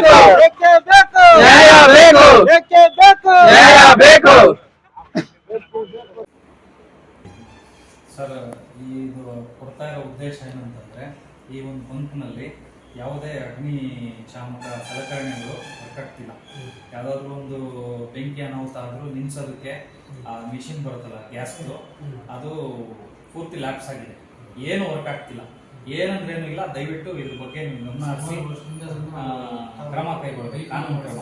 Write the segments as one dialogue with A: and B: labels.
A: ಬೇಕು.
B: ಬೇಕು?
A: ನ್ಯಾಯ ಬೇಕು.
B: ಬೇಕೇ ಬೇಕು?
A: ನ್ಯಾಯ ಬೇಕು.
C: ಸರ್ ಇದು ಕೊಡ್ತಾ ಇರೋ ಉದ್ದೇಶ ಏನಂತಂದ್ರೆ ಈ ಒಂದು ಬಂಕ್ನಲ್ಲಿ ಯಾವುದೇ ಅಗ್ನಿ ಶಾಮಕ ಸಲಕರಣೆಗಳು ಕಟ್ತಿಲ್ಲ ಯಾವುದಾದ್ರೂ ಒಂದು ಬೆಂಕಿ ಅನಾಹುತ ಆದ್ರೂ ನಿಲ್ಸೋದಕ್ಕೆ ಆ ಮಿಷಿನ್ ಬರುತ್ತಲ್ಲ ಗ್ಯಾಸ್ದು ಅದು ಪೂರ್ತಿ ಲ್ಯಾಪ್ಸ್ ಆಗಿದೆ. ಏನು ವರ್ಕ್ ಆಗ್ತಿಲ್ಲ. ಏನಂದ್ರೇನು ಇಲ್ಲ ದಯವಿಟ್ಟು ಇದ್ರ ಬಗ್ಗೆ ನೀವು ಗಮನ ಹರಿಸಿ ಕ್ರಮ ಕೈಗೊಳ್ಳಿ ಕಾನೂನು ಕ್ರಮ.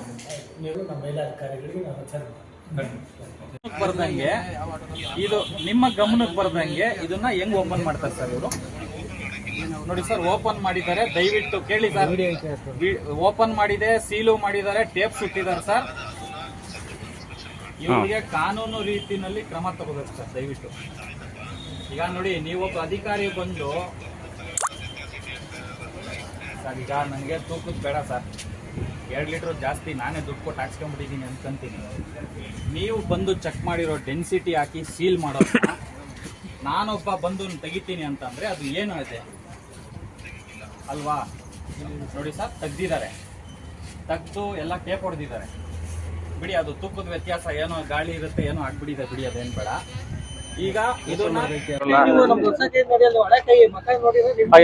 B: ನೀವು ನಮ್ಮ ಮೇಲಾಧಿಕಾರಿಗಳಿಗೆ ನಾವು ವಿಚಾರ
C: ಬರ್ದಂಗೆ ಇದು ನಿಮ್ಮ ಗಮನಕ್ಕೆ ಬರ್ದಂಗೆ ಇದನ್ನ ಹೆಂಗ್ ಓಪನ್ ಮಾಡ್ತಾರೆ ಸರ್ ಇವರು? ನೋಡಿ ಸರ್ ಓಪನ್ ಮಾಡಿದ್ದಾರೆ ದಯವಿಟ್ಟು ಕೇಳಿ ಸರ್. ಓಪನ್ ಮಾಡಿದೆ ಸೀಲು ಮಾಡಿದ್ದಾರೆ ಟೇಪ್ ಸುಟ್ಟಿದ್ದಾರೆ ಸರ್. ಇವರಿಗೆ ಕಾನೂನು ರೀತಿನಲ್ಲಿ ಕ್ರಮ ತಗೋಬೇಕು ಸರ್ ದಯವಿಟ್ಟು. ಈಗ ನೋಡಿ ನೀವೊಬ್ಬ ಅಧಿಕಾರಿ ಬಂದು ಸರ್, ಈಗ ನನಗೆ ತೂಕದ ಬೇಡ ಸರ್. ಎರಡು ಲೀಟ್ರ್ ಜಾಸ್ತಿ ನಾನೇ ದುಡ್ಡು ಕೊಟ್ಟು ಹಾಕ್ಸ್ಕೊಂಡ್ಬಿಟ್ಟಿದ್ದೀನಿ ಅಂತಂತೀನಿ ನೀವು ಬಂದು ಚೆಕ್ ಮಾಡಿರೋ ಡೆನ್ಸಿಟಿ ಹಾಕಿ ಸೀಲ್ ಮಾಡೋದನ್ನ ನಾನೊಬ್ಬ ಬಂದು ತೆಗಿತೀನಿ ಅಂತಂದರೆ ಅದು ಏನು ಇದೆ? ಅಲ್ವಾ? ನೋಡಿ ಸರ್, ತೆಗ್ದಿದ್ದಾರೆ. ತೆಗ್ದು ಎಲ್ಲ ಟೇಪ್ ಹೊಡೆದಿದ್ದಾರೆ. ಬಿಡಿ, ಅದು ತೂಕದ ವ್ಯತ್ಯಾಸ ಏನೋ ಗಾಳಿ ಇರುತ್ತೆ, ಏನೋ ಆಗ್ಬಿಡಿದೆ ಬಿಡಿ, ಅದೇನು ಬೇಡ. ಈಗ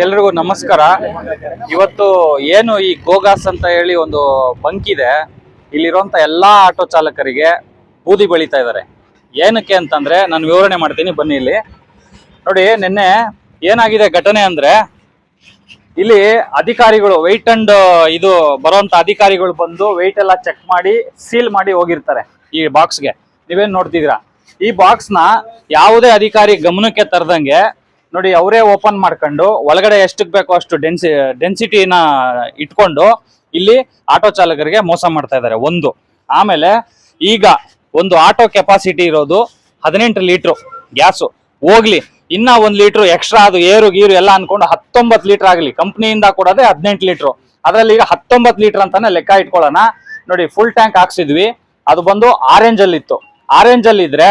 C: ಎಲ್ರಿಗೂ ನಮಸ್ಕಾರ. ಇವತ್ತು ಏನು ಈ ಗೋಗಾಸ್ ಅಂತ ಹೇಳಿ ಒಂದು ಬಂಕ್ ಇದೆ. ಇಲ್ಲಿರುವಂತ ಎಲ್ಲಾ ಆಟೋ ಚಾಲಕರಿಗೆ ಬೂದಿ ಬೆಳೀತಾ ಇದ್ದಾರೆ. ಏನಕ್ಕೆ ಅಂತಂದ್ರೆ ನಾನು ವಿವರಣೆ ಮಾಡ್ತೀನಿ ಬನ್ನಿ ಇಲ್ಲಿ. ನೋಡಿ ನಿನ್ನೆ ಏನಾಗಿದೆ ಘಟನೆ ಅಂದ್ರೆ ಇಲ್ಲಿ ಅಧಿಕಾರಿಗಳು ವೆಯ್ಟ್ ಅಂಡ್ ಇದು ಬರುವಂತ ಅಧಿಕಾರಿಗಳು ಬಂದು ವೆಯ್ಟ್ ಎಲ್ಲ ಚೆಕ್ ಮಾಡಿ ಸೀಲ್ ಮಾಡಿ ಹೋಗಿರ್ತಾರೆ ಈ ಬಾಕ್ಸ್ಗೆ ನೀವೇನ್ ನೋಡ್ತಿದ್ದೀರಾ? ಈ ಬಾಕ್ಸ್ನ ಯಾವುದೇ ಅಧಿಕಾರಿ ಗಮನಕ್ಕೆ ತರದಂಗೆ ನೋಡಿ ಅವರೇ ಓಪನ್ ಮಾಡ್ಕೊಂಡು ಒಳಗಡೆ ಎಷ್ಟಕ್ಕೆ ಬೇಕೋ ಅಷ್ಟು ಡೆನ್ಸಿ ಡೆನ್ಸಿಟಿನ ಇಟ್ಕೊಂಡು ಇಲ್ಲಿ ಆಟೋ ಚಾಲಕರಿಗೆ ಮೋಸ ಮಾಡ್ತಾ ಇದ್ದಾರೆ, ಒಂದು. ಆಮೇಲೆ ಈಗ ಒಂದು ಆಟೋ ಕೆಪಾಸಿಟಿ ಇರೋದು ಹದಿನೆಂಟು ಲೀಟ್ರು ಗ್ಯಾಸು. ಹೋಗ್ಲಿ, ಇನ್ನ ಒಂದು ಲೀಟ್ರು ಎಕ್ಸ್ಟ್ರಾ ಅದು ಏರು ಗೀರು ಎಲ್ಲ ಅನ್ಕೊಂಡು ಹತ್ತೊಂಬತ್ತು ಲೀಟರ್ ಆಗಲಿ. ಕಂಪ್ನಿಯಿಂದ ಕೊಡೋದೇ ಹದಿನೆಂಟು ಲೀಟ್ರು. ಅದರಲ್ಲಿ ಈಗ ಹತ್ತೊಂಬತ್ತು ಲೀಟರ್ ಅಂತಾನೆ ಲೆಕ್ಕ ಇಟ್ಕೊಳ್ಳೋಣ. ನೋಡಿ ಫುಲ್ ಟ್ಯಾಂಕ್ ಹಾಕ್ಸಿದ್ವಿ. ಅದು ಬಂದು ಆರೆಂಜ್ ಅಲ್ಲಿ ಆರೆಂಜ್ ಅಲ್ಲಿ ಇದ್ರೆ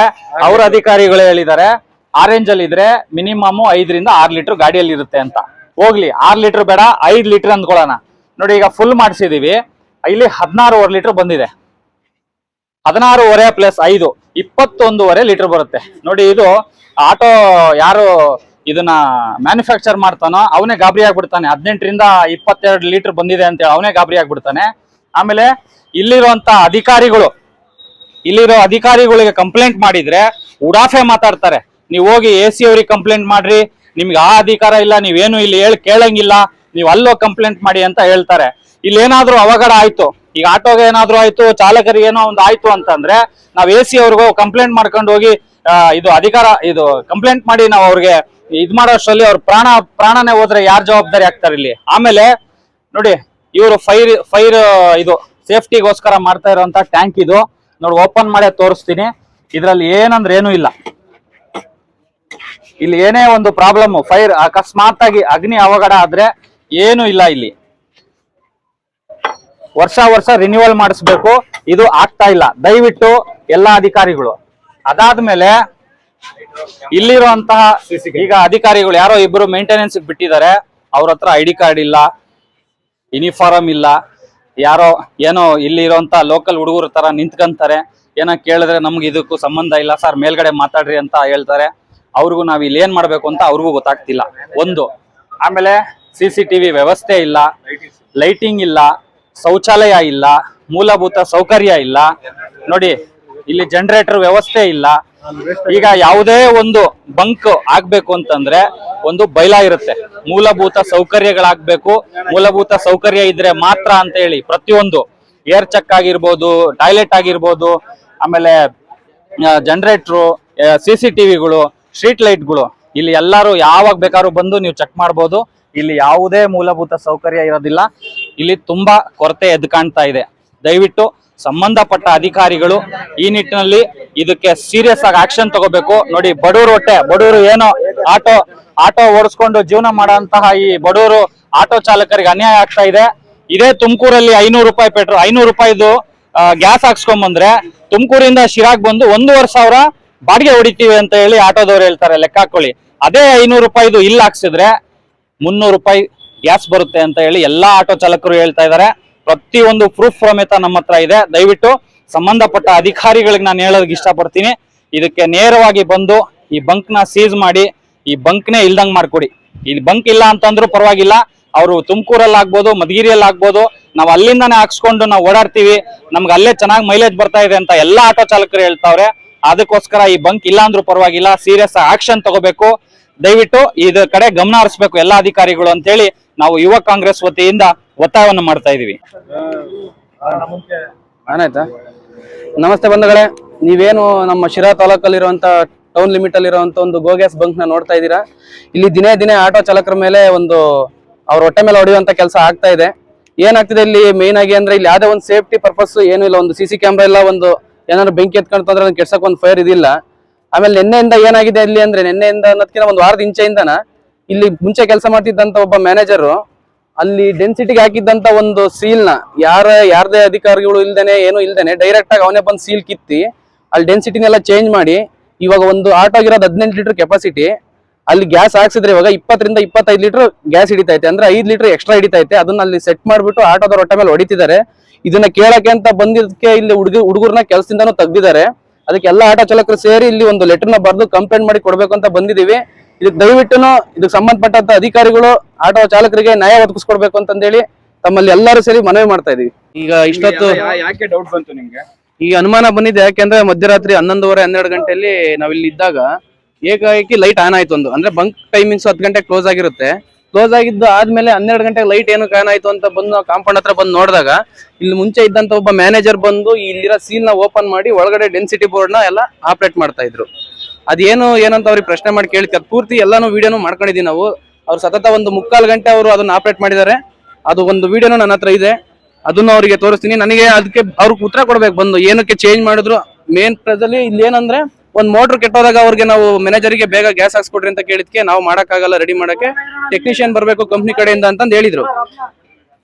C: ಅವ್ರ ಅಧಿಕಾರಿಗಳು ಹೇಳಿದ್ದಾರೆ. ಆರೆಂಜ್ ಅಲ್ಲಿ ಇದ್ರೆ ಮಿನಿಮಮ್ ಐದರಿಂದ ಆರು ಲೀಟರ್ ಗಾಡಿಯಲ್ಲಿ ಇರುತ್ತೆ ಅಂತ. ಹೋಗ್ಲಿ ಆರ್ ಲೀಟರ್ ಬೇಡ ಐದು ಲೀಟರ್ ಅಂದ್ಕೊಳ್ಳೋಣ. ನೋಡಿ ಈಗ ಫುಲ್ ಮಾಡಿಸಿದೀವಿ. ಇಲ್ಲಿ ಹದಿನಾರೂವರೆ ಲೀಟರ್ ಬಂದಿದೆ. ಹದಿನಾರೂವರೆ ಪ್ಲಸ್ ಐದು ಇಪ್ಪತ್ತೊಂದೂವರೆ ಲೀಟರ್ ಬರುತ್ತೆ. ನೋಡಿ ಇದು ಆಟೋ ಯಾರು ಇದನ್ನ ಮ್ಯಾನುಫ್ಯಾಕ್ಚರ್ ಮಾಡ್ತಾನೋ ಅವನೇ ಗಾಬರಿ ಆಗ್ಬಿಡ್ತಾನೆ. ಹದಿನೆಂಟರಿಂದ ಇಪ್ಪತ್ತೆರಡು ಲೀಟರ್ ಬಂದಿದೆ ಅಂತ ಹೇಳಿ ಅವನೇ ಗಾಬರಿ ಆಗ್ಬಿಡ್ತಾನೆ. ಆಮೇಲೆ ಇಲ್ಲಿರುವಂತ ಅಧಿಕಾರಿಗಳು ಇಲ್ಲಿರೋ ಅಧಿಕಾರಿಗಳಿಗೆ ಕಂಪ್ಲೇಂಟ್ ಮಾಡಿದ್ರೆ ಉಡಾಫೆ ಮಾತಾಡ್ತಾರೆ. ನೀವು ಹೋಗಿ ಎ ಸಿ ಅವ್ರಿಗೆ ಕಂಪ್ಲೇಂಟ್ ಮಾಡ್ರಿ. ನಿಮ್ಗೆ ಆ ಅಧಿಕಾರ ಇಲ್ಲ ನೀವೇನು ಇಲ್ಲಿ ಹೇಳಿ ಕೇಳಂಗಿಲ್ಲ. ನೀವು ಅಲ್ಲೋ ಕಂಪ್ಲೇಂಟ್ ಮಾಡಿ ಅಂತ ಹೇಳ್ತಾರೆ. ಇಲ್ಲಿ ಏನಾದ್ರೂ ಅವಘಡ ಆಯ್ತು. ಈಗ ಆಟೋಗೆ ಏನಾದ್ರು ಆಯ್ತು, ಚಾಲಕರಿಗೆ ಏನೋ ಒಂದು ಆಯ್ತು ಅಂತಂದ್ರೆ ನಾವ್ ಎ ಸಿ ಅವ್ರಿಗೂ ಕಂಪ್ಲೇಂಟ್ ಮಾಡ್ಕೊಂಡು ಹೋಗಿ ಇದು ಅಧಿಕಾರ, ಇದು ಕಂಪ್ಲೇಂಟ್ ಮಾಡಿ ನಾವು ಅವ್ರಿಗೆ ಇದ್ ಮಾಡೋಷ್ಟರಲ್ಲಿ ಅವ್ರ ಪ್ರಾಣ, ಪ್ರಾಣನೇ ಹೋದ್ರೆ ಯಾರ್ ಜವಾಬ್ದಾರಿ ಆಗ್ತಾರೆ ಇಲ್ಲಿ? ಆಮೇಲೆ ನೋಡಿ ಇವರು ಫೈರ್ ಫೈರ್, ಇದು ಸೇಫ್ಟಿಗೋಸ್ಕರ ಮಾಡ್ತಾ ಇರುವಂತ ಟ್ಯಾಂಕ್ ಇದು. ನೋಡಿ ಓಪನ್ ಮಾಡಿ ತೋರಿಸ್ತೀನಿ. ಇದ್ರಲ್ಲಿ ಏನಂದ್ರೆ ಏನೂ ಇಲ್ಲ. ಇಲ್ಲಿ ಏನೇ ಒಂದು ಪ್ರಾಬ್ಲಮ್ ಫೈರ್ ಅಕಸ್ಮಾತ್ ಆಗಿ ಅಗ್ನಿ ಅವಘಡ ಆದ್ರೆ ಏನು ಇಲ್ಲ ಇಲ್ಲಿ. ವರ್ಷ ವರ್ಷ ರಿನ್ಯೂವಲ್ ಮಾಡಿಸ್ಬೇಕು. ಇದು ಆಗ್ತಾ ಇಲ್ಲ. ದಯವಿಟ್ಟು ಎಲ್ಲಾ ಅಧಿಕಾರಿಗಳು. ಅದಾದ್ಮೇಲೆ ಇಲ್ಲಿರುವಂತಹ ಈಗ ಅಧಿಕಾರಿಗಳು ಯಾರೋ ಇಬ್ರು ಮೇಂಟೆನೆನ್ಸ್ ಬಿಟ್ಟಿದ್ದಾರೆ. ಅವ್ರ ಹತ್ರ ಐ ಕಾರ್ಡ್ ಇಲ್ಲ. ಯೂನಿಫಾರ್ಮ್ ಇಲ್ಲ. ಯಾರೋ ಏನೋ ಇಲ್ಲಿ ಇರೋಂತ ಲೋಕಲ್ ಹುಡುಗರ ತರ ನಿಂತ್ಕೊಂತಾರೆ. ಏನೋ ಕೇಳಿದ್ರೆ ನಮ್ಗೆ ಇದಕ್ಕೂ ಸಂಬಂಧ ಇಲ್ಲ, ಸರ್, ಮೇಲ್ಗಡೆ ಮಾತಾಡ್ರಿ ಅಂತ ಹೇಳ್ತಾರೆ. ಅವ್ರಿಗೂ ನಾವ್ ಇಲ್ಲಿ ಏನ್ ಮಾಡ್ಬೇಕು ಅಂತ ಅವ್ರಿಗೂ ಗೊತ್ತಾಗ್ತಿಲ್ಲ. ಒಂದು, ಆಮೇಲೆ ಸಿ ಸಿ ಟಿವಿ ವ್ಯವಸ್ಥೆ ಇಲ್ಲ ಲೈಟಿಂಗ್ ಇಲ್ಲ, ಶೌಚಾಲಯ ಇಲ್ಲ, ಮೂಲಭೂತ ಸೌಕರ್ಯ ಇಲ್ಲ. ನೋಡಿ, ಇಲ್ಲಿ ಜನರೇಟರ್ ವ್ಯವಸ್ಥೆ ಇಲ್ಲ. ಈಗ ಯಾವುದೇ ಒಂದು ಬಂಕ್ ಆಗ್ಬೇಕು ಅಂತಂದ್ರೆ ಒಂದು ಬೈಲಾ ಇರುತ್ತೆ. ಮೂಲಭೂತ ಸೌಕರ್ಯಗಳಾಗ್ಬೇಕು. ಮೂಲಭೂತ ಸೌಕರ್ಯ ಇದ್ರೆ ಮಾತ್ರ ಅಂತ ಹೇಳಿ ಪ್ರತಿಯೊಂದು ಏರ್ ಚೆಕ್ ಆಗಿರ್ಬೋದು, ಟಾಯ್ಲೆಟ್ ಆಗಿರ್ಬೋದು, ಆಮೇಲೆ ಜನರೇಟ್ರು ಸಿ ಸಿ ಟಿವಿಗಳು ಸ್ಟ್ರೀಟ್ ಲೈಟ್ಗಳು ಇಲ್ಲಿ ಎಲ್ಲರೂ ಯಾವಾಗ ಬೇಕಾದ್ರೂ ಬಂದು ನೀವು ಚೆಕ್ ಮಾಡ್ಬೋದು. ಇಲ್ಲಿ ಯಾವುದೇ ಮೂಲಭೂತ ಸೌಕರ್ಯ ಇರೋದಿಲ್ಲ. ಇಲ್ಲಿ ತುಂಬಾ ಕೊರತೆ ಎದ್ದು ಕಾಣ್ತಾ ಇದೆ. ದಯವಿಟ್ಟು ಸಂಬಂಧಪಟ್ಟ ಅಧಿಕಾರಿಗಳು ಈ ನಿಟ್ಟಿನಲ್ಲಿ ಇದಕ್ಕೆ ಸೀರಿಯಸ್ ಆಗಿ ಆಕ್ಷನ್ ತಗೋಬೇಕು. ನೋಡಿ, ಬಡವರು ಹೊಟ್ಟೆ, ಬಡವರು ಏನೋ ಆಟೋ ಆಟೋ ಓಡಿಸ್ಕೊಂಡು ಜೀವನ ಮಾಡುವಂತಹ ಈ ಬಡವರು ಆಟೋ ಚಾಲಕರಿಗೆ ಅನ್ಯಾಯ ಆಗ್ತಾ ಇದೆ. ಇದೇ ತುಮಕೂರಲ್ಲಿ ಐನೂರು ರೂಪಾಯಿ ಪೆಟ್ರೋಲ್, ಐನೂರು ರೂಪಾಯಿದು ಗ್ಯಾಸ್ ಹಾಕ್ಸ್ಕೊಂಡ್ ಬಂದ್ರೆ ತುಮಕೂರಿಂದ ಶಿರಾಗ್ ಬಂದು ಒಂದೂವರೆ ಸಾವಿರ ಬಾಡಿಗೆ ಹೊಡಿತೀವಿ ಅಂತ ಹೇಳಿ ಆಟೋದವ್ರು ಹೇಳ್ತಾರೆ, ಲೆಕ್ಕ ಹಾಕೊಳ್ಳಿ. ಅದೇ ಐನೂರು ರೂಪಾಯಿದು ಇಲ್ಲಿ ಹಾಕ್ಸಿದ್ರೆ ಮುನ್ನೂರು ರೂಪಾಯಿ ಗ್ಯಾಸ್ ಬರುತ್ತೆ ಅಂತ ಹೇಳಿ ಎಲ್ಲಾ ಆಟೋ ಚಾಲಕರು ಹೇಳ್ತಾ ಇದ್ದಾರೆ. ಪ್ರತಿಯೊಂದು ಪ್ರೂಫ್ ಸಮೇತ ನಮ್ಮ ಹತ್ರ ಇದೆ. ದಯವಿಟ್ಟು ಸಂಬಂಧಪಟ್ಟ ಅಧಿಕಾರಿಗಳಿಗೆ ನಾನು ಹೇಳೋದಕ್ಕೆ ಇಷ್ಟಪಡ್ತೀನಿ. ಇದಕ್ಕೆ ನೇರವಾಗಿ ಬಂದು ಈ ಬಂಕ್ನ ಸೀಸ್ ಮಾಡಿ ಈ ಬಂಕ್ ನೇ ಇಲ್ದಂಗ್ ಮಾಡ್ಕೊಡಿ. ಇಲ್ಲಿ ಬಂಕ್ ಇಲ್ಲ ಅಂತಂದ್ರೂ ಪರವಾಗಿಲ್ಲ, ಅವರು ತುಮಕೂರಲ್ಲಿ ಆಗ್ಬೋದು ಮಧುಗಿರಿಯಲ್ಲಿ ಆಗ್ಬೋದು ನಾವು ಅಲ್ಲಿಂದನೇ ಹಾಕ್ಸ್ಕೊಂಡು ನಾವು ಓಡಾಡ್ತೀವಿ, ನಮ್ಗೆ ಅಲ್ಲೇ ಚೆನ್ನಾಗಿ ಮೈಲೇಜ್ ಬರ್ತಾ ಇದೆ ಅಂತ ಎಲ್ಲಾ ಆಟೋ ಚಾಲಕರು ಹೇಳ್ತಾವ್ರೆ, ಅದಕ್ಕೋಸ್ಕರ ಈ ಬಂಕ್ ಇಲ್ಲ ಅಂದ್ರೂ ಪರವಾಗಿಲ್ಲ ಸೀರಿಯಸ್ ಆಕ್ಷನ್ ತಗೋಬೇಕು. ದಯವಿಟ್ಟು ಇದ್ರ ಕಡೆ ಗಮನ ಹರಿಸ್ಬೇಕು ಎಲ್ಲಾ ಅಧಿಕಾರಿಗಳು ಅಂತೇಳಿ ನಾವು ಯುವ ಕಾಂಗ್ರೆಸ್ ವತಿಯಿಂದ ಒತ್ತಾಯವನ್ನು ಮಾಡ್ತಾ ಇದೀವಿ.
D: ನಮಸ್ತೆ ಬಂಧುಗಳೇ, ನೀವೇನು ನಮ್ಮ ಶಿರಾ ತಾಲೂಕಲ್ಲಿರುವಂತ ಟೌನ್ ಲಿಮಿಟ್ ಅಲ್ಲಿರುವಂತ ಒಂದು ಗೋಗ್ಯಾಸ್ ಬಂಕ್ನ ನೋಡ್ತಾ ಇದ್ದೀರಾ. ಇಲ್ಲಿ ದಿನೇ ದಿನೇ ಆಟೋ ಚಾಲಕರ ಮೇಲೆ ಒಂದು ಅವ್ರ ಹೊಟ್ಟೆ ಮೇಲೆ ಹೊಡೆಯುವಂತ ಕೆಲಸ ಆಗ್ತಾ ಇದೆ. ಏನಾಗ್ತಿದೆ ಇಲ್ಲಿ ಮೇನ್ ಆಗಿ ಅಂದ್ರೆ ಇಲ್ಲಿ ಯಾವ್ದೇ ಒಂದು ಸೇಫ್ಟಿ ಪರ್ಪಸ್ ಏನು ಇಲ್ಲ. ಒಂದು ಸಿ ಸಿ ಕ್ಯಾಮ್ರಾ ಇಲ್ಲ, ಒಂದು ಏನಾದ್ರು ಬೆಂಕಿ ಎತ್ಕೊಂಡ್ತಂದ್ರೆ ಅದನ್ನ ಕೆಡ್ಸಕ್ ಒಂದು ಫೈರ್ ಇದಿಲ್ಲ. ಆಮೇಲೆ ನಿನ್ನೆಯಿಂದ ಏನಾಗಿದೆ ಇಲ್ಲಿ ಅಂದ್ರೆ ನಿನ್ನೆಯಿಂದ ಅನ್ನೋದಕ್ಕಿಂತ ಒಂದು ವಾರದ ಇಂಚೆಯಿಂದ ಇಲ್ಲಿ ಮುಂಚೆ ಕೆಲಸ ಮಾಡ್ತಿದ್ದಂತ ಒಬ್ಬ ಮ್ಯಾನೇಜರು ಅಲ್ಲಿ ಡೆನ್ಸಿಟಿಗೆ ಹಾಕಿದ್ದಂತ ಒಂದು ಸೀಲ್ನ, ಯಾರ, ಯಾರದೇ ಅಧಿಕಾರಿಗಳು ಇಲ್ದೇನೆ, ಏನು ಇಲ್ದೇನೆ ಡೈರೆಕ್ಟ್ ಆಗಿ ಅವನೇ ಬಂದು ಸೀಲ್ ಕಿತ್ತಿ, ಅಲ್ಲಿ ಡೆನ್ಸಿಟಿನೆಲ್ಲ ಚೇಂಜ್ ಮಾಡಿ ಇವಾಗ ಒಂದು ಆಟೋ ಆಗಿರೋದು ಹದಿನೆಂಟು ಲೀಟರ್ ಕೆಪಾಸಿಟಿ ಅಲ್ಲಿ ಗ್ಯಾಸ್ ಹಾಕ್ಸಿದ್ರೆ ಇವಾಗ ಇಪ್ಪತ್ತರಿಂದ ಇಪ್ಪತ್ತೈದು ಲೀಟರ್ ಗ್ಯಾಸ್ ಹಿಡಿತೈತೆ ಅಂದ್ರೆ ಐದು ಲೀಟರ್ ಎಕ್ಸ್ಟ್ರಾ ಹಿಡಿತೈತೆ ಅದನ್ನ ಅಲ್ಲಿ ಸೆಟ್ ಮಾಡ್ಬಿಟ್ಟು ಆಟೋದ ರೊಟ್ಟ ಮೇಲೆ ಹೊಡಿತಿದ್ದಾರೆ. ಇದನ್ನ ಕೇಳಕ್ಕೆ ಅಂತ ಬಂದಿದ್ದಕ್ಕೆ ಇಲ್ಲಿ ಹುಡುಗ ಹುಡುಗರನ್ನ ಕೆಲಸದಿಂದಾನು ತೆಗ್ದಿದ್ದಾರೆ. ಅದಕ್ಕೆ ಎಲ್ಲ ಆಟೋ ಚಾಲಕರು ಸೇರಿ ಇಲ್ಲಿ ಒಂದು ಲೆಟರ್ನ ಬರೆದು ಕಂಪ್ಲೇಂಟ್ ಮಾಡಿ ಕೊಡ್ಬೇಕು ಅಂತ ಬಂದಿದೀವಿ ಇದಕ್ಕೆ ದಯವಿಟ್ಟು ಇದಕ್ಕೆ ಸಂಬಂಧಪಟ್ಟಂತ ಅಧಿಕಾರಿಗಳು ಆಟೋ ಚಾಲಕರಿಗೆ ನ್ಯಾಯ ಒದಗಿಸ್ಕೊಡ್ಬೇಕು ಅಂತಂದೇಳಿ ತಮ್ಮಲ್ಲಿ ಎಲ್ಲರೂ ಸೇರಿ ಮನವಿ ಮಾಡ್ತಾ ಇದೀವಿ. ಈಗ ಇಷ್ಟೊತ್ತು
A: ಯಾಕೆ ಡೌಟ್ ಬಂತು ನಿಮ್ಗೆ?
D: ಈಗ ಅನುಮಾನ ಬಂದಿದೆ, ಯಾಕೆಂದ್ರೆ ಮಧ್ಯರಾತ್ರಿ ಹನ್ನೊಂದುವರೆ, ಹನ್ನೆರಡು ಗಂಟೆಯಲ್ಲಿ ನಾವಿಲ್ಲಿ ಇದ್ದಾಗ ಏಕಾಏಕಿ ಲೈಟ್ ಆನ್ ಆಯ್ತು ಒಂದು. ಅಂದ್ರೆ ಬಂಕ್ ಟೈಮಿಂಗ್ಸ್ ಹತ್ತು ಗಂಟೆ ಕ್ಲೋಸ್ ಆಗಿರುತ್ತೆ. ಕ್ಲೋಸ್ ಆಗಿದ್ದು ಆದ್ಮೇಲೆ ಹನ್ನೆರಡು ಗಂಟೆಗೆ ಲೈಟ್ ಏನು ಆನ್ ಆಯ್ತು ಅಂತ ಬಂದು ಕಾಂಪೌಂಡ್ ಹತ್ರ ಬಂದು ನೋಡಿದಾಗ, ಇಲ್ಲಿ ಮುಂಚೆ ಇದ್ದಂತ ಒಬ್ಬ ಮ್ಯಾನೇಜರ್ ಬಂದು ಇಲ್ಲಿರೋ ಸೀಲ್ನ ಓಪನ್ ಮಾಡಿ ಒಳಗಡೆ ಡೆನ್ಸಿಟಿ ಬೋರ್ಡ್ನ ಎಲ್ಲ ಆಪರೇಟ್ ಮಾಡ್ತಾ ಇದ್ರು. ಅದೇನು ಏನಂತ ಅವ್ರಿಗೆ ಪ್ರಶ್ನೆ ಮಾಡಿ ಕೇಳಿ ಪೂರ್ತಿ ಎಲ್ಲಾನು ವಿಡಿಯೋನು ಮಾಡ್ಕೊಂಡಿದೀವಿ ನಾವು. ಅವ್ರು ಸತತ ಒಂದು ಮುಕ್ಕಾಲು ಗಂಟೆ ಅವರು ಅದನ್ನ ಆಪರೇಟ್ ಮಾಡಿದ್ದಾರೆ. ಅದು ಒಂದು ವಿಡಿಯೋನು ನನ್ನ ಹತ್ರ ಇದೆ. ಅದನ್ನು ಅವರಿಗೆ ತೋರಿಸ್ತೀನಿ. ನನಗೆ ಅದಕ್ಕೆ ಅವ್ರಿಗೆ ಉತ್ತರ ಕೊಡ್ಬೇಕು ಬಂದು. ಏನಕ್ಕೆ ಚೇಂಜ್ ಮಾಡಿದ್ರು? ಮೇನ್ ಪ್ರಜಲ್ಲಿ ಇಲ್ಲಿ ಏನಂದ್ರೆ ಒಂದ್ ಮೋಟರ್ ಕೆಟ್ಟೋದಾಗ ಅವ್ರಿಗೆ ನಾವು ಮ್ಯಾನೇಜರ್ಗೆ ಬೇಗ ಗ್ಯಾಸ್ ಹಾಕ್ಸ್ಕೊಡ್ರಿ ಅಂತ ಕೇಳಿದ್ಕೆ ನಾವು ಮಾಡೋಕ್ಕಾಗಲ್ಲ ರೆಡಿ ಮಾಡಕ್ಕೆ. ಟೆಕ್ನಿಷಿಯನ್ ಬರಬೇಕು ಕಂಪ್ನಿ ಕಡೆಯಿಂದ ಅಂತ ಹೇಳಿದ್ರು.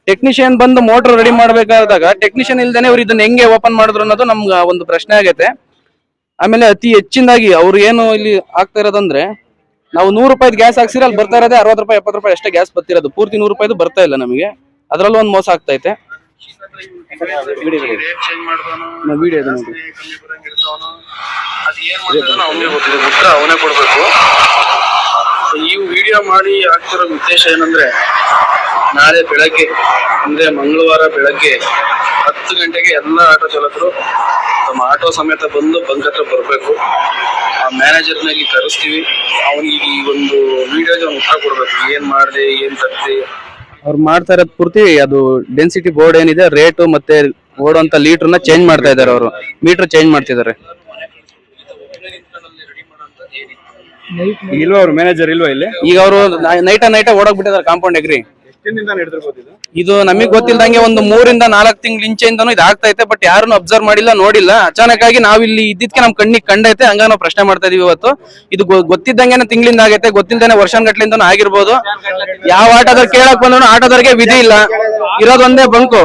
D: ಟೆಕ್ನಿಷಿಯನ್ ಬಂದು ಮೋಟರ್ ರೆಡಿ ಮಾಡ್ಬೇಕಾದಾಗ ಟೆಕ್ನಿಷಿಯನ್ ಇಲ್ದೇನೆ ಅವ್ರು ಇದನ್ನ ಹೆಂಗೆ ಓಪನ್ ಮಾಡಿದ್ರು ಅನ್ನೋದು ನಮ್ಗೆ ಒಂದು ಪ್ರಶ್ನೆ ಆಗೈತೆ. ಆಮೇಲೆ ಅತಿ ಹೆಚ್ಚಿನದಾಗಿ ಅವ್ರು ಏನು ಇಲ್ಲಿ ಆಗ್ತಾ ಇರೋದಂದ್ರೆ ನಾವು ನೂರು ರೂಪಾಯಿ ಗ್ಯಾಸ್ ಹಾಕ್ಸಿದ್ರೆ ಅಲ್ಲಿ ಬರ್ತಾ ಇರೋದೇ ಅರವತ್ತು ರೂಪಾಯಿ, ಎಪ್ಪತ್ತು ರೂಪಾಯಿ ಅಷ್ಟೇ ಗ್ಯಾಸ್ ಬರ್ತಿರೋದು. ಪೂರ್ತಿ ನೂರು ರೂಪಾಯಿದು ಬರ್ತಾ ಇಲ್ಲ ನಮಗೆ. ಅದರಲ್ಲೂ ಒಂದು ಮೋಸ ಆಗ್ತೈತೆ ವಿಡಿಯೋ
E: ಅದ್ ಏನ್ ಮಾಡ್ತಾನೋ ಅವನಿಗೆ ಗೊತ್ತಿದೆ ಉತ್ತರ ಅವನೇ ಕೊಡ್ಬೇಕು. ಈ ವಿಡಿಯೋ ಮಾಡಿ ಆಗ್ತಿರೋ ಉದ್ದೇಶ ಏನಂದ್ರೆ ನಾಳೆ ಬೆಳಗ್ಗೆ ಅಂದ್ರೆ ಮಂಗಳವಾರ ಬೆಳಗ್ಗೆ ಹತ್ತು ಗಂಟೆಗೆ ಎಲ್ಲ ಆಟೋ ಚಾಲಕರು ತಮ್ಮ ಆಟೋ ಸಮೇತ ಬಂದು ಬಂಕ್ ಹತ್ರ ಬರ್ಬೇಕು. ಆ ಮ್ಯಾನೇಜರ್ನ ಇಲ್ಲಿ ಕರೆಸ್ತೀವಿ. ಅವನಿಗೆ ಈ ಒಂದು ವಿಡಿಯೋಗೆ ಅವ್ನು ಉತ್ತರ ಕೊಡ್ಬೇಕು. ಏನ್ ಮಾಡಿದೆ ಏನ್ ತಪ್ಪದೆ
D: ಅವ್ರು ಮಾಡ್ತಾ ಇರೋದು ಪೂರ್ತಿ ಅದು ಡೆನ್ಸಿಟಿ ಬೋರ್ಡ್ ಏನಿದೆ ರೇಟು ಮತ್ತೆ ಓಡುವಂತ ನ ಚೇಂಜ್ ಮಾಡ್ತಾ ಇದ್ದಾರೆ ಅವರು. ಮೀಟರ್ ಚೇಂಜ್ ಮಾಡ್ತಿದ್ದಾರೆ.
A: ಇಲ್ವಾ ಅವ್ರು ಮ್ಯಾನೇಜರ್ ಇಲ್ವಾ ಇಲ್ಲಿ?
D: ಈಗ ಅವರು ನೈಟ ನೈಟ ಓಡೋಗ್ಬಿಟ್ಟಿದ್ದಾರೆ ಕಾಂಪೌಂಡ್ ಎಗ್ರಿ.
A: ಇದು?
D: ಇದು ನಮಗೆ ಗೊತ್ತಿಲ್ದಂಗೆ ಒಂದು ಮೂರಿಂದ ನಾಲ್ಕು ತಿಂಗಳ ಇಂಚೆಯಿಂದನೂ ಇದು ಆಗ್ತೈತೆ ಬಟ್ ಯಾರನ್ನು ಅಬ್ಸರ್ವ್ ಮಾಡಿಲ್ಲ, ನೋಡಿಲ್ಲ. ಅಚಾನಕ್ ಆಗಿ ನಾವ್ ಇಲ್ಲಿ ಇದ್ದಿದ್ಕೆ ನಮ್ ಕಣ್ಣಿಗೆ ಕಂಡೈತೆ ಹಂಗ ನಾವು ಪ್ರಶ್ನೆ ಮಾಡ್ತಾ ಇದೀವಿ ಇವತ್ತು. ಇದು ಗೊ- ಗೊತ್ತಿದ್ದಂಗೆನೆ ತಿಂಗಳಿಂದ ಆಗೈತೆ, ಗೊತ್ತಿಲ್ದೇನೆ ವರ್ಷಗಟ್ಲಿಂದನೂ ಆಗಿರ್ಬೋದು. ಯಾವ ಆಟದವ್ರು ಕೇಳಕ್ ಬಂದ್ರು ಆಟೋದವ್ರಿಗೆ ವಿಧಿ ಇಲ್ಲ. ಇರೋದೊಂದೇ ಬಂಕು.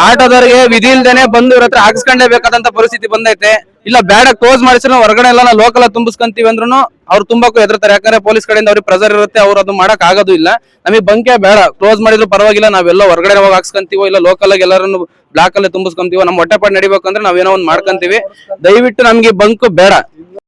D: ಆಟೋದವ್ರಿಗೆ ವಿಧಿ ಇಲ್ದೇನೆ ಬಂದು ಇವ್ರ ಹತ್ರ ಹಾಕ್ಸ್ಕೊಂಡೇಬೇಕಾದಂತ ಪರಿಸ್ಥಿತಿ ಬಂದೈತೆ. ಇಲ್ಲ ಬೇಡ ಕ್ಲೋಸ್ ಮಾಡಿಸಿದ್ರು, ಹೊರಗಡೆ ಎಲ್ಲ ಲೋಕಲ್ ತುಂಬಿಸ್ಕೊಂತೀವಿ ಅಂದ್ರೂ ಅವ್ರು ತುಂಬಾ ಹೆದರ್ತಾರೆ. ಯಾಕಂದ್ರೆ ಪೊಲೀಸ್ ಕಡೆಯಿಂದ ಅವ್ರಿಗೆ ಪ್ರೆಸರ್ ಇರುತ್ತೆ, ಅವ್ರು ಅದು ಮಾಡಕ್ ಆಗೋದು ಇಲ್ಲ. ನಮಗೆ ಬಂಕೆ ಬೇಡ. ಕ್ಲೋಸ್ ಮಾಡಿದ್ರು ಪರವಾಗಿಲ್ಲ, ನಾವೆಲ್ಲ ಹೊರಗಡೆ ಹೋಗಿ ಹಾಕ್ಸ್ಕೊಂತೀವೋ ಇಲ್ಲ ಲೋಕಲ್ ಆಗಿ ಎಲ್ಲರನ್ನು ಬ್ಲಾಕ್ ಅಲ್ಲಿ ತುಂಬಿಸ್ಕೊಂತೀವೋ ನಮ್ಮ ಹೊಟ್ಟೆಪಾಡು ನಡಿಬೇಕಂದ್ರೆ ನಾವೇನೋ ಒಂದ್ ಮಾಡ್ಕೊಂತೀವಿ. ದಯವಿಟ್ಟು ನಮ್ಗೆ ಬಂಕ್ ಬೇಡ.